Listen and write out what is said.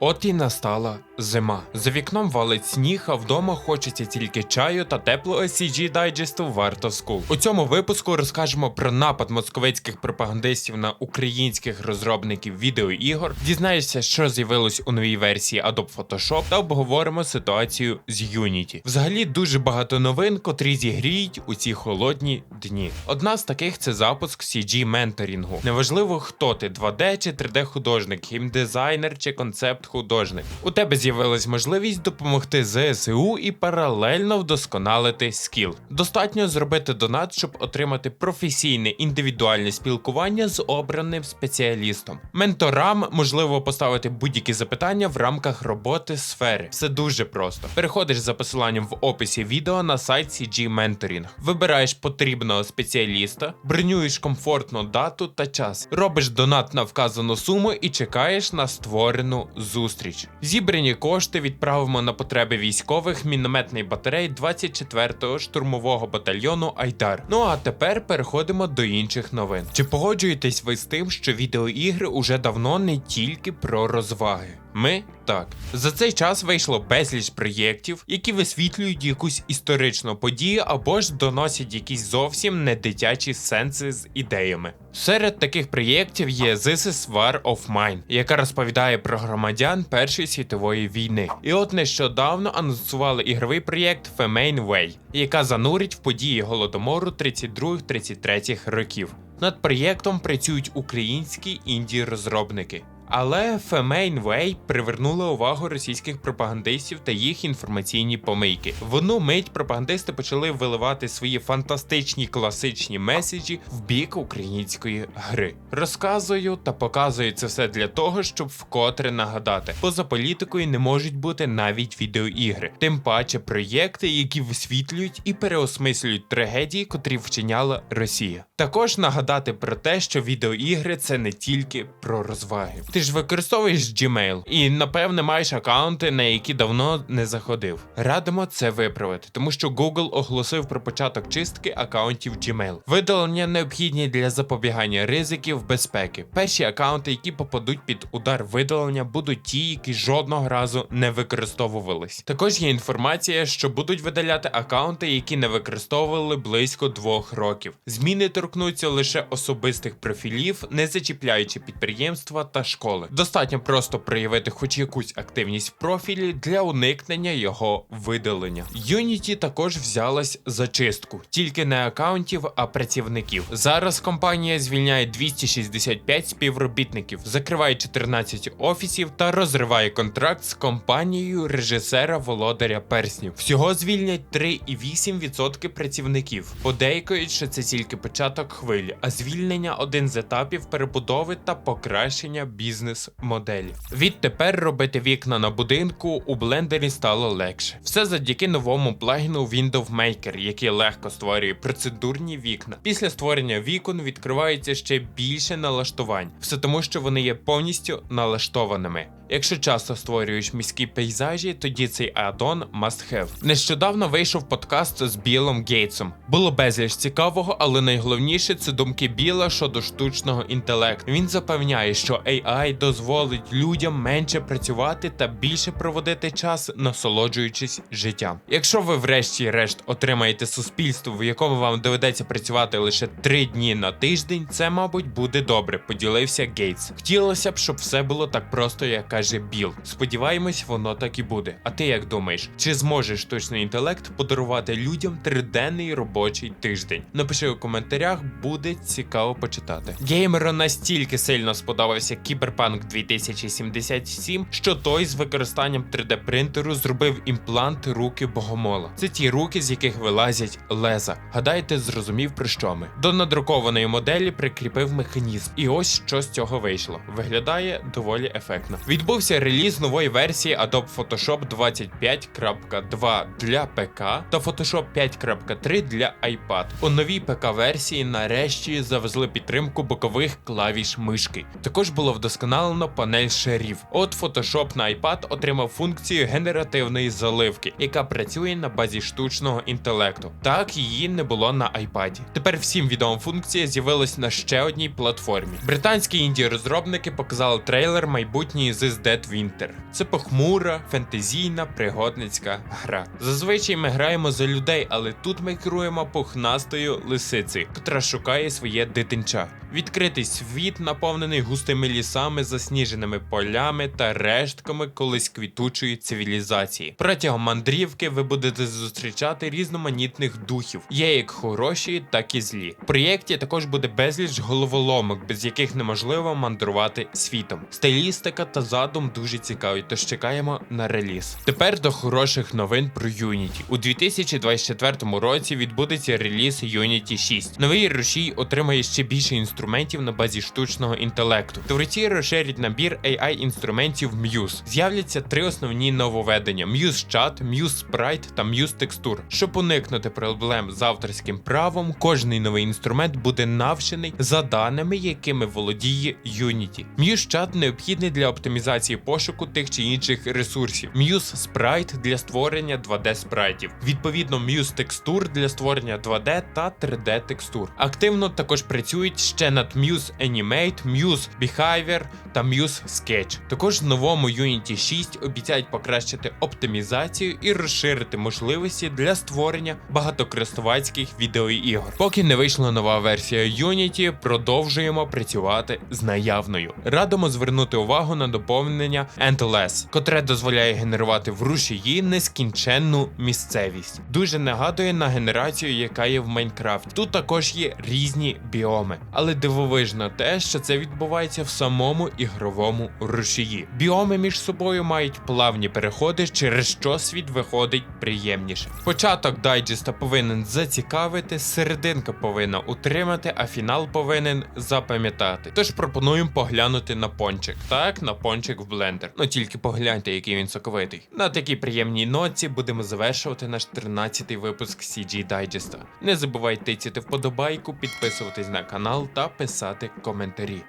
От і настала зима. За вікном валить сніг, а вдома хочеться тільки чаю та теплого CG дайджесту варто скул. У цьому випуску розкажемо про напад московицьких пропагандистів на українських розробників відеоігор. Дізнаєшся, що з'явилось у новій версії Adobe Photoshop, та обговоримо ситуацію з Unity. Взагалі дуже багато новин, котрі зігріють у ці холодні дні. Одна з таких це запуск CG менторінгу. Неважливо, хто ти 2D чи 3D художник, геймдизайнер чи концепт художник. У тебе з'явилась можливість допомогти ЗСУ і паралельно вдосконалити скіл. Достатньо зробити донат, щоб отримати професійне індивідуальне спілкування з обраним спеціалістом. Менторам можливо поставити будь-які запитання в рамках роботи сфери. Все дуже просто. Переходиш за посиланням в описі відео на сайт CG Mentoring. Вибираєш потрібного спеціаліста, бронюєш комфортну дату та час, робиш донат на вказану суму і чекаєш на створену зустріч. Зібрані кошти відправимо на потреби військових мінометний батарей 24-го штурмового батальйону Айдар. Ну а тепер переходимо до інших новин. Чи погоджуєтесь ви з тим, що відеоігри уже давно не тільки про розваги? Ми так. За цей час вийшло безліч проєктів, які висвітлюють якусь історичну подію або ж доносять якісь зовсім не дитячі сенси з ідеями. Серед таких проєктів є This is War of Mine, яка розповідає про громадян Першої світової війни. І от нещодавно анонсували ігровий проєкт Femain Way, яка занурить в події голодомору 32-33 років. Над проєктом працюють українські інді-розробники. Але Femain Way привернула увагу російських пропагандистів та їх інформаційні помийки. В одну мить пропагандисти почали виливати свої фантастичні класичні меседжі в бік української гри. Розказую та показую це все для того, щоб вкотре нагадати, поза політикою не можуть бути навіть відеоігри, тим паче проєкти, які висвітлюють і переосмислюють трагедії, котрі вчиняла Росія. Також нагадати про те, що відеоігри це не тільки про розваги. Ти ж використовуєш Gmail і напевне маєш аккаунти, на які давно не заходив. Радимо це виправити, тому що Google оголосив про початок чистки аккаунтів Gmail. Видалення необхідні для запобігання ризиків безпеки. Перші аккаунти, які попадуть під удар видалення, будуть ті, які жодного разу не використовувались. Також є інформація, що будуть видаляти аккаунти, які не використовували близько двох років. Зміни торкнуться лише особистих профілів, не зачіпляючи підприємства та школи. Достатньо просто проявити хоч якусь активність в профілі для уникнення його видалення. Unity також взялась за чистку, тільки не акаунтів, а працівників. Зараз компанія звільняє 265 співробітників, закриває 14 офісів та розриває контракт з компанією режисера Володаря Перснів. Всього звільнять 3,8% працівників. Подейкують, що це тільки початок хвилі, а звільнення один з етапів перебудови та покращення бізнес-моделі. Відтепер робити вікна на будинку у блендері стало легше. Все завдяки новому плагіну Window Maker, який легко створює процедурні вікна. Після створення вікон відкривається ще більше налаштувань, все тому, що вони є повністю налаштованими. Якщо часто створюєш міські пейзажі, тоді цей аддон must have. Нещодавно вийшов подкаст з Білом Гейтсом. Було безліч цікавого, але найголовніше це думки Біла щодо штучного інтелекту. Він запевняє, що AI дозволить людям менше працювати та більше проводити час, насолоджуючись життям. Якщо ви, врешті-решт, отримаєте суспільство, в якому вам доведеться працювати лише 3 дні на тиждень, це, мабуть, буде добре. Поділився Гейтс. Хотілося б, щоб все було так просто, як каже Біл. Сподіваємось, воно так і буде. А ти як думаєш, чи зможе штучний інтелект подарувати людям триденний робочий тиждень? Напиши у коментарях, буде цікаво почитати. Геймеру настільки сильно сподобався Кіберпанк 2077, що той з використанням 3D принтеру зробив імплант руки богомола. Це ті руки, з яких вилазять леза. Гадаєте, зрозумів про що ми? До надрукованої моделі прикріпив механізм, і ось що з цього вийшло. Виглядає доволі ефектно. Відбувся реліз нової версії Adobe Photoshop 25.2 для ПК та Photoshop 5.3 для iPad. У новій ПК-версії нарешті завезли підтримку бокових клавіш мишки. Також було вдосконалено панель шерів. От Photoshop на iPad отримав функцію генеративної заливки, яка працює на базі штучного інтелекту. Так її не було на iPad. Тепер всім відома функція з'явилась на ще одній платформі. Британські інді розробники показали трейлер майбутньої This is Dead Winter. Це похмура, фентезійна, пригодницька гра. Зазвичай ми граємо за людей, але тут ми керуємо пухнастою лисицею, котра шукає своє дитинча. Відкритий світ, наповнений густими лісами, засніженими полями та рештками колись квітучої цивілізації. Протягом мандрівки ви будете зустрічати різноманітних духів, є як хороші, так і злі. В проєкті також буде безліч головоломок, без яких неможливо мандрувати світом. Стилістика та задум дуже цікаві, тож чекаємо на реліз. Тепер до хороших новин про Unity. У 2024 році відбудеться реліз Unity 6. Новий рушій отримає ще більше інструментів на базі штучного інтелекту. Творці розширять набір AI інструментів Muse. З'являться три основні нововведення: Muse Chat, Muse Sprite та Muse Texture. Щоб уникнути проблем з авторським правом, кожний новий інструмент буде навчений за даними, якими володіє Unity. Muse Chat необхідний для оптимізації пошуку тих чи інших ресурсів. Muse Sprite для створення 2D спрайтів. Відповідно, Muse Texture для створення 2D та 3D текстур. Активно також працюють ще над Muse Animate, Muse Behavior та Muse Sketch. Також в новому Unity 6 обіцяють покращити оптимізацію і розширити можливості для створення багатокористувацьких відеоігор. Поки не вийшла нова версія Unity, продовжуємо працювати з наявною. Радимо звернути увагу на доповнення Endless, котре дозволяє генерувати в рушії нескінченну місцевість. Дуже нагадує на генерацію, яка є в Майнкрафті. Тут також є різні біоми, але дивовижно те, що це відбувається в самому ігровому рушії. Біоми між собою мають плавні переходи, через що світ виходить приємніше. Початок дайджеста повинен зацікавити, серединка повинна утримати, а фінал повинен запам'ятати. Тож пропонуємо поглянути на пончик. Так, на пончик в блендер. Ну тільки погляньте, який він соковитий. На такій приємній ноті будемо завершувати наш 13-й випуск CG Digest. Не забувайте тицяти вподобайку, підписуватись на канал та писати коментарі.